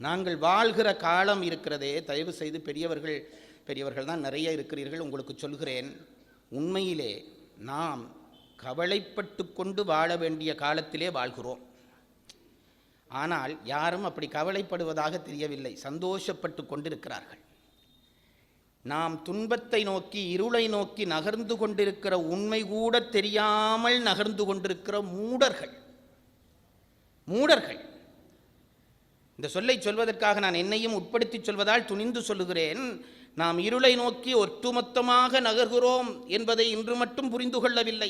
நாங்கள் வாழ்கிற காலம் இருக்கிறதே. தயவு செய்து பெரியவர்கள் பெரியவர்கள் தான் நிறைய இருக்கிறீர்கள் உங்களுக்கு சொல்கிறேன். உண்மையிலே நாம் கவலைப்பட்டு கொண்டு வாழ வேண்டிய காலத்திலே வாழ்கிறோம். ஆனால் யாரும் அப்படி கவலைப்படுவதாக தெரியவில்லை. சந்தோஷப்பட்டு கொண்டிருக்கிறார்கள். நாம் துன்பத்தை நோக்கி இருளை நோக்கி நகர்ந்து கொண்டிருக்கிற உண்மை கூட தெரியாமல் நகர்ந்து கொண்டிருக்கிற மூடர்கள். மூடர்கள். இந்த சொல்லை சொல்வதற்காக நான் என்னையும் உட்படுத்தி சொல்வதால் துணிந்து சொல்லுகிறேன். நாம் இருளை நோக்கி ஒட்டுமொத்தமாக நகர்கிறோம் என்பதை இன்று மட்டும் புரிந்து கொள்ளவில்லை.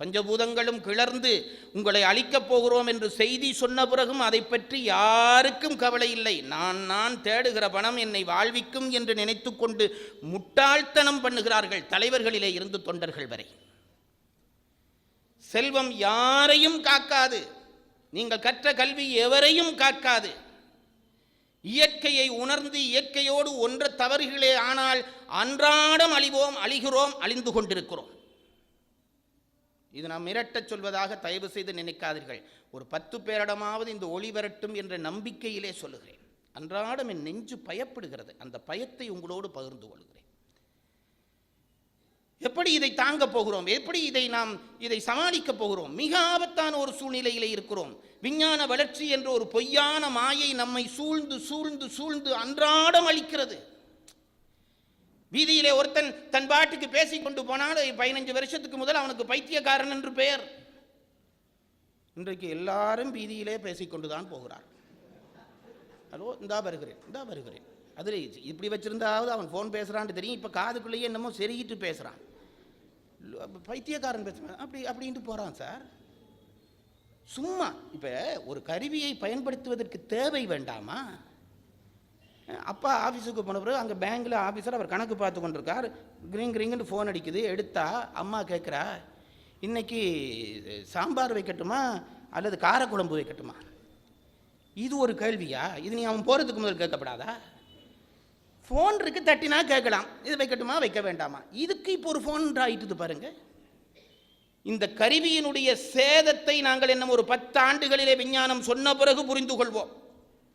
பஞ்சபூதங்களும் கிளர்ந்து உங்களை அழிக்கப் போகிறோம் என்று செய்தி சொன்ன பிறகும் அதை பற்றி யாருக்கும் கவலை இல்லை. நான் நான் தேடுகிற பணம் என்னை வாழ்விக்கும் என்று நினைத்துக்கொண்டு முட்டாள்தனம் பண்ணுகிறார்கள் தலைவர்களிலே இருந்து தொண்டர்கள் வரை. செல்வம் யாரையும் காக்காது. நீங்கள் கற்ற கல்வி எவரையும் காக்காது. இயற்கையை உணர்ந்து இயற்கையோடு ஒன்ற தவறுகளே ஆனால் அன்றாடம் அழிவோம் அழிகிறோம் அழிந்து கொண்டிருக்கிறோம். இது நாம் மிரட்டச் சொல்வதாக தயவு செய்து நினைக்காதீர்கள். ஒரு பத்து பேரிடமாவது இந்த ஒளி வரட்டும் என்ற நம்பிக்கையிலே சொல்லுகிறேன். அன்றாடம் என் நெஞ்சு பயப்படுகிறது. அந்த பயத்தை உங்களோடு பகிர்ந்து கொள்கிறேன். எப்படி இதை தாங்க போகிறோம்? எப்படி இதை நாம் இதை சமாளிக்க போகிறோம்? மிக ஆபத்தான ஒரு சூழ்நிலையிலே இருக்கிறோம். விஞ்ஞான வளர்ச்சி என்ற ஒரு பொய்யான மாயை நம்மை சூழ்ந்து சூழ்ந்து சூழ்ந்து அன்றாடம் அளிக்கிறது வீதியிலே ஒருத்தன் தன் பாட்டுக்கு பேசிக் கொண்டு போனால் பதினஞ்சு வருஷத்துக்கு முதல் அவனுக்கு பைத்தியக்காரன் என்று பெயர். இன்றைக்கு எல்லாரும் வீதியிலே பேசிக்கொண்டு தான் போகிறார் ஹலோ இந்தா வருகிறேன் இந்தா வருகிறேன். அதில் இப்படி வச்சுருந்தாவது அவன் ஃபோன் பேசுகிறான்னு தெரியும். இப்போ காதுக்குள்ளேயே என்னமோ செருகிட்டு பேசுகிறான் பைத்தியக்காரன் பேசுகிறான் அப்படி அப்படின்ட்டு போகிறான் சார். சும்மா இப்போ ஒரு கருவியை பயன்படுத்துவதற்கு தேவை வேண்டாமா? அப்பா ஆஃபீஸுக்கு போன பிறகு அங்கே பேங்க்கில் ஆஃபீஸர் அவர் கணக்கு பார்த்து கொண்டிருக்கார். கிரிங் கிரிங்குன்னு ஃபோன் அடிக்குது. எடுத்தா அம்மா கேட்குறா இன்னைக்கு சாம்பார் வைக்கட்டுமா? அல்லது காரக்குழம்பு வைக்கட்டுமா? இது ஒரு கேள்வியா? இது நீ அவன் போகிறதுக்கு முதல் கேட்கப்படாதா? ஃபோன் இருக்கு தட்டினா கேட்கலாம். இது வைக்கட்டுமா? வைக்க வேண்டாமா? இதுக்கு இப்போ ஒரு ஃபோன் ஆயிட்டுது பாருங்க. இந்த கருவியினுடைய சேதத்தை நாங்கள் என்ன ஒரு பத்து ஆண்டுகளிலே விஞ்ஞானம் சொன்ன பிறகு புரிந்து கொள்வோம்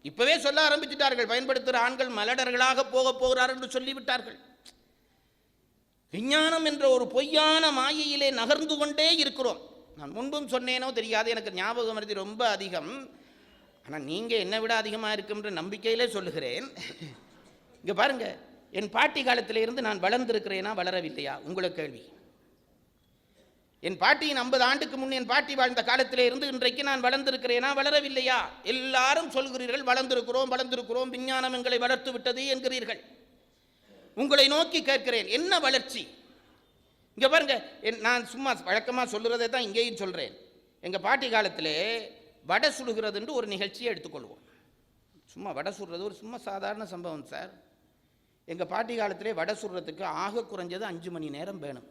இப்பவே சொல்ல ஆரம்பிச்சிட்டார்கள். பயன்படுத்துகிற ஆண்கள் மலடர்களாக போக போகிறார் என்று சொல்லிவிட்டார்கள். விஞ்ஞானம் என்ற ஒரு பொய்யான மாயையிலே நகர்ந்து கொண்டே இருக்கிறோம். நான் முன்பும் சொன்னேனோ தெரியாது. எனக்கு ஞாபகம் வருது ரொம்ப அதிகம். ஆனால் நீங்கள் என்னை விட அதிகமாக இருக்குன்ற நம்பிக்கையிலே சொல்லுகிறேன். இங்கே பாருங்க என் பாட்டி காலத்தில் இருந்து நான் வளர்ந்திருக்கிறேனா வளரவில்லையா? உங்களுக்கு கேள்வி. என் பாட்டியின் ஐம்பது ஆண்டுக்கு முன் என் பாட்டி வாழ்ந்த காலத்திலே இருந்து இன்றைக்கு நான் வளர்ந்திருக்கிறேனா வளரவில்லையா? எல்லாரும் சொல்கிறீர்கள் வளர்ந்திருக்கிறோம் வளர்ந்திருக்கிறோம் விஞ்ஞானம் எங்களை வளர்த்து விட்டது என்கிறீர்கள். உங்களை நோக்கி கேட்கிறேன் என்ன வளர்ச்சி? இங்கே பாருங்க என் நான் சும்மா வழக்கமாக சொல்லுறதை தான் இங்கேயும் சொல்கிறேன் எங்கள் பாட்டி காலத்திலே வடை சுடுகிறதுன்ட்டு ஒரு நிகழ்ச்சியை எடுத்துக்கொள்வோம். சும்மா வடை சுடுறது ஒரு சும்மா சாதாரண சம்பவம் சார். எங்கள் பாட்டி காலத்திலே வடை சுடுறதுக்கு ஆக குறைஞ்சது அஞ்சு மணி நேரம் வேணும்.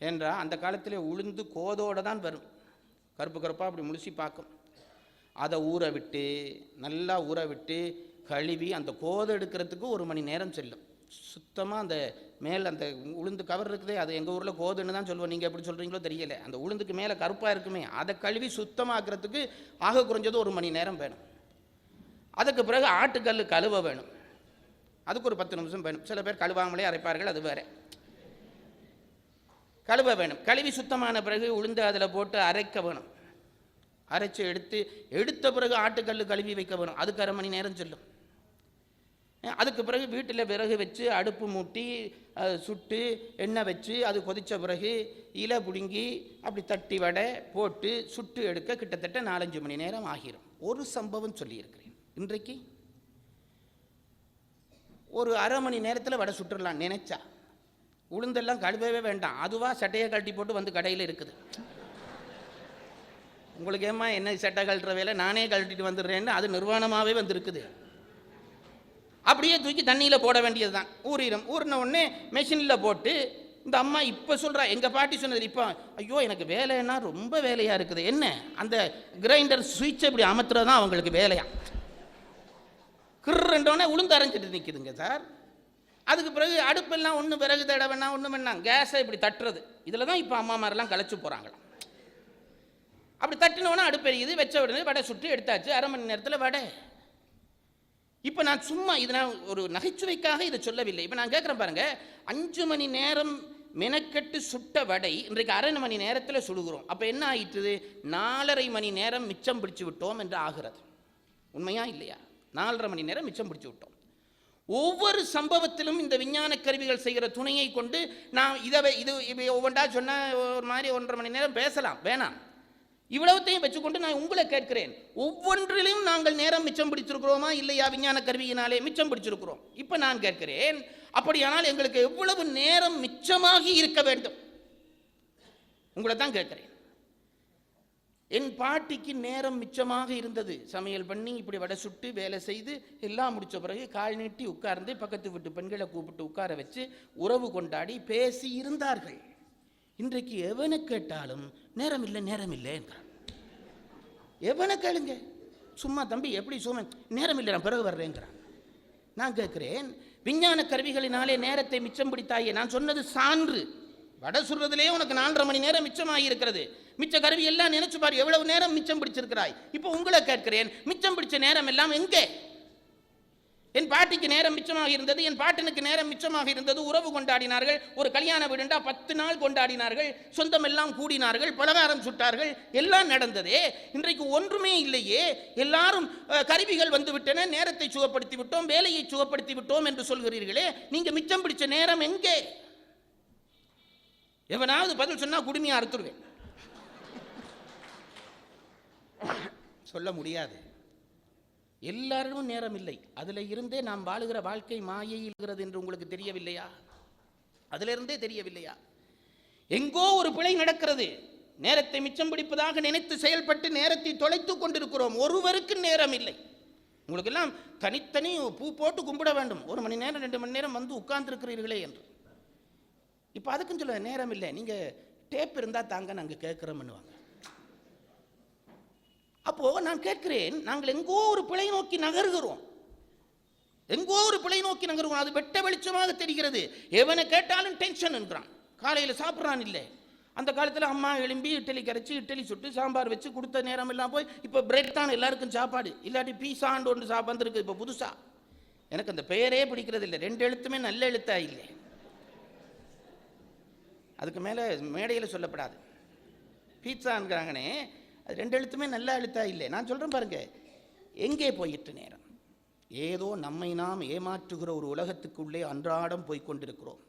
என்றால் அந்த காலத்திலே உளுந்து கோதோட தான் வரும். கருப்பு கருப்பாக அப்படி முழுசி பார்க்கும். அதை ஊற விட்டு நல்லா ஊற விட்டு கழுவி அந்த கோதை எடுக்கிறதுக்கு ஒரு மணி நேரம் செல்லும். சுத்தமாக அந்த மேல் அந்த உளுந்து கவர் இருக்குதே அது எங்கள் ஊரில் கோதுன்னு தான் சொல்லுவோம். நீங்கள் எப்படி சொல்கிறீங்களோ தெரியல. அந்த உளுந்துக்கு மேலே கருப்பாக இருக்குமே அதை கழுவி சுத்தமாக்குறதுக்கு ஆக குறைஞ்சது ஒரு மணி நேரம் வேணும். அதுக்கு பிறகு ஆட்டுக்கல் கழுவ வேணும். அதுக்கு ஒரு பத்து நிமிஷம் வேணும். சில பேர் கழுவாமலே அரைப்பார்கள் அது வேற. கழுவ வேணும். கழுவி சுத்தமான பிறகு உளுந்து அதில் போட்டு அரைக்க வேணும். அரைச்சு எடுத்து எடுத்த பிறகு ஆட்டுக்கல் கழுவி வைக்க வேணும். அதுக்கு அரை மணி நேரம் செல்லும். அதுக்கு பிறகு வீட்டில் விறகு வச்சு அடுப்பு மூட்டி சுட்டு எண்ணெய் வச்சு அது கொதித்த பிறகு இலை பிடுங்கி அப்படி தட்டி வடை போட்டு சுட்டு எடுக்க கிட்டத்தட்ட நாலஞ்சு மணி நேரம் ஆகிரும். ஒரு சம்பவம் சொல்லியிருக்கிறேன். இன்றைக்கு ஒரு அரை மணி நேரத்தில் வடை சுட்டுடலாம் நினைச்சா. உளுந்தெல்லாம் கழுவவே வேண்டாம். அதுவாக சட்டையை கழட்டி போட்டு வந்து கடையில் இருக்குது. உங்களுக்கு ஏமா என்ன சட்டை கழட்டுற வேலை? நானே கழட்டிட்டு வந்துடுறேன்னு அது நிர்வாணமாகவே வந்திருக்குது. அப்படியே தூக்கி தண்ணியில் போட வேண்டியது தான் ஊறிடும் ஊறின உடனே மெஷினில் போட்டு இந்த அம்மா இப்போ சொல்கிறா எங்கள் பாட்டி சொன்னது இப்போ ஐயோ எனக்கு வேலைன்னா ரொம்ப வேலையாக இருக்குது. என்ன? அந்த கிரைண்டர் சுவிட்சை இப்படி அமர்த்துறது தான் அவங்களுக்கு வேலையாக கிருன்றோடனே உளுந்து அரைஞ்சிட்டு நிற்குதுங்க சார். அதுக்கு பிறகு அடுப்பெல்லாம் ஒன்று விறகு தட வேணாம் ஒன்றும் வேணாம் கேஸை இப்படி தட்டுறது. இதில் தான் இப்போ அம்மா மாதிரிலாம் களைச்சு போகிறாங்களாம் அப்படி தட்டினோடனே அடுப்பு எரியுது வச்ச உடனே வடை சுட்டு எடுத்தாச்சு அரை மணி நேரத்தில் வடை. இப்போ நான் சும்மா இது நான் ஒரு நகைச்சுவைக்காக இதை சொல்லவில்லை. இப்போ நான் கேட்குறேன் பாருங்கள் அஞ்சு மணி நேரம் மெனக்கெட்டு சுட்ட வடை இன்றைக்கு அரை மணி நேரத்தில் சுடுகிறோம். அப்போ என்ன ஆயிட்டுது? நாலரை மணி நேரம் மிச்சம் பிடிச்சு விட்டோம் என்று ஆகிறது. உண்மையா இல்லையா? நாலரை மணி நேரம் மிச்சம் பிடிச்சி விட்டோம். ஒவ்வொரு சம்பவத்திலும் இந்த விஞ்ஞான கருவிகள் செய்கிற துணையை கொண்டு நான் இதை இது இப்போ ஒவ்வொன்றா சொன்னால் ஒரு மாதிரி ஒன்றரை மணி நேரம் பேசலாம். வேணாம். இவ்வளவுத்தையும் வச்சுக்கொண்டு நான் உங்களை கேட்கிறேன். ஒவ்வொன்றிலும் நாங்கள் நேரம் மிச்சம் பிடிச்சிருக்கிறோமா? இல்லையா? விஞ்ஞான கருவியினாலே மிச்சம் பிடிச்சிருக்கிறோம். இப்போ நான் கேட்கிறேன் அப்படியானால் எங்களுக்கு எவ்வளவு நேரம் மிச்சமாகி இருக்க வேண்டும்? உங்களை தான் கேட்கிறேன். என் பாட்டிக்கு நேரம் மிச்சமாக இருந்தது. சமையல் பண்ணி இப்படி வடை சுட்டு வேலை செய்து எல்லாம் முடிச்ச பிறகு கால் நீட்டி உட்கார்ந்து பக்கத்து வீட்டு பெண்களை கூப்பிட்டு உட்கார வச்சு உறவு கொண்டாடி பேசி இருந்தார்கள். இன்றைக்கு எவனை கேட்டாலும் நேரம் இல்லை நேரம் இல்லை என்கிறான். எவனை கேளுங்க? சும்மா தம்பி எப்படி சும்மா நேரம் இல்லை நான் பிறகு வர்றேங்கிறான் நான் கேட்குறேன் விஞ்ஞான கருவிகளினாலே நேரத்தை மிச்சம் பிடித்தாயே நான் சொன்னது சான்று. வடை சுடுறதுலேயே உனக்கு நாலரை மணி நேரம் மிச்சமாகி இருக்கிறது. மிச்ச கருவி எல்லாம் நினைச்சு பாரு எவ்வளவு நேரம் மிச்சம் பிடிச்சிருக்கிறாய்? இப்போ உங்களை கேட்கிறேன் மிச்சம் பிடிச்ச நேரம் எல்லாம் எங்கே? என் பாட்டிக்கு நேரம் மிச்சமாக இருந்தது என் பாட்டனுக்கு நேரம் மிச்சமாக இருந்தது. உறவு கொண்டாடினார்கள் ஒரு கல்யாண வீடுண்டா பத்து நாள் கொண்டாடினார்கள் சொந்தம் எல்லாம் கூடினார்கள் பலகாரம் சுட்டார்கள் எல்லாம் நடந்ததே. இன்றைக்கு ஒன்றுமே இல்லையே. எல்லாரும் கருவிகள் வந்துவிட்டன நேரத்தை சுகப்படுத்தி விட்டோம் வேலையை சுகப்படுத்தி விட்டோம் என்று சொல்கிறீர்களே. நீங்க மிச்சம் பிடிச்ச நேரம் எங்கே? எவனாவது பதில் சொன்னா குடுமையா அறுத்துருவேன். சொல்ல முடியாது. எல்லாரும் நேரம் இல்லை. அதில் இருந்தே நாம் வாழுகிற வாழ்க்கை மாயை இருக்கிறது என்று உங்களுக்கு தெரியவில்லையா? அதிலிருந்தே தெரியவில்லையா? எங்கோ ஒரு பிழை நடக்கிறது. நேரத்தை மிச்சம் பிடிப்பதாக நினைத்து செயல்பட்டு நேரத்தை தொலைத்துக் கொண்டிருக்கிறோம். ஒருவருக்கு நேரம் இல்லை. உங்களுக்கெல்லாம் தனித்தனி பூ போட்டு கும்பிட வேண்டும். ஒரு மணி நேரம் ரெண்டு மணி நேரம் வந்து உட்கார்ந்துருக்கிறீர்களே என்று. இப்போ அதுக்குன்னு சொல்ல நேரம் இல்லை. நீங்கள் டேப் இருந்தால் தாங்க நாங்கள் கேட்குறோம்னுவாங்க அப்போ நான் கேட்கிறேன் நாங்கள் எங்கோ ஒரு பிழை நோக்கி நகர்கிறோம். எங்கோ ஒரு பிழை நோக்கி நகர்கிறோம். அது வெட்ட வெளிச்சமாக தெரிகிறது. எவனை கேட்டாலும் டென்ஷன் என்கிறான். காலையில் சாப்பிட்றான் இல்லை. அந்த காலத்தில் அம்மா எழும்பி இட்லி கரைச்சி இட்லி சுட்டு சாம்பார் வச்சு கொடுத்த நேரம் எல்லாம் போய் இப்போ பிரெட் தான் எல்லாருக்கும் சாப்பாடு. இல்லாட்டி பீஸாண்டு ஒன்று சாப்பாடு வந்திருக்கு இப்போ புதுசா. எனக்கு அந்த பெயரே பிடிக்கிறது இல்லை. ரெண்டு எழுத்துமே நல்ல எழுத்தா இல்லை. அதுக்கு மேலே மேடையில் சொல்லப்படாது. பீட்சாங்கிறாங்கன்னே அது ரெண்டு எழுத்துமே நல்ல எழுத்தா இல்லை. நான் சொல்கிறேன் பாருங்க. எங்கே போயிட்டு நேரம்? ஏதோ நம்மை நாம் ஏமாற்றுகிற ஒரு உலகத்துக்குள்ளே அன்றாடம் போய்க்கொண்டிருக்கிறோம்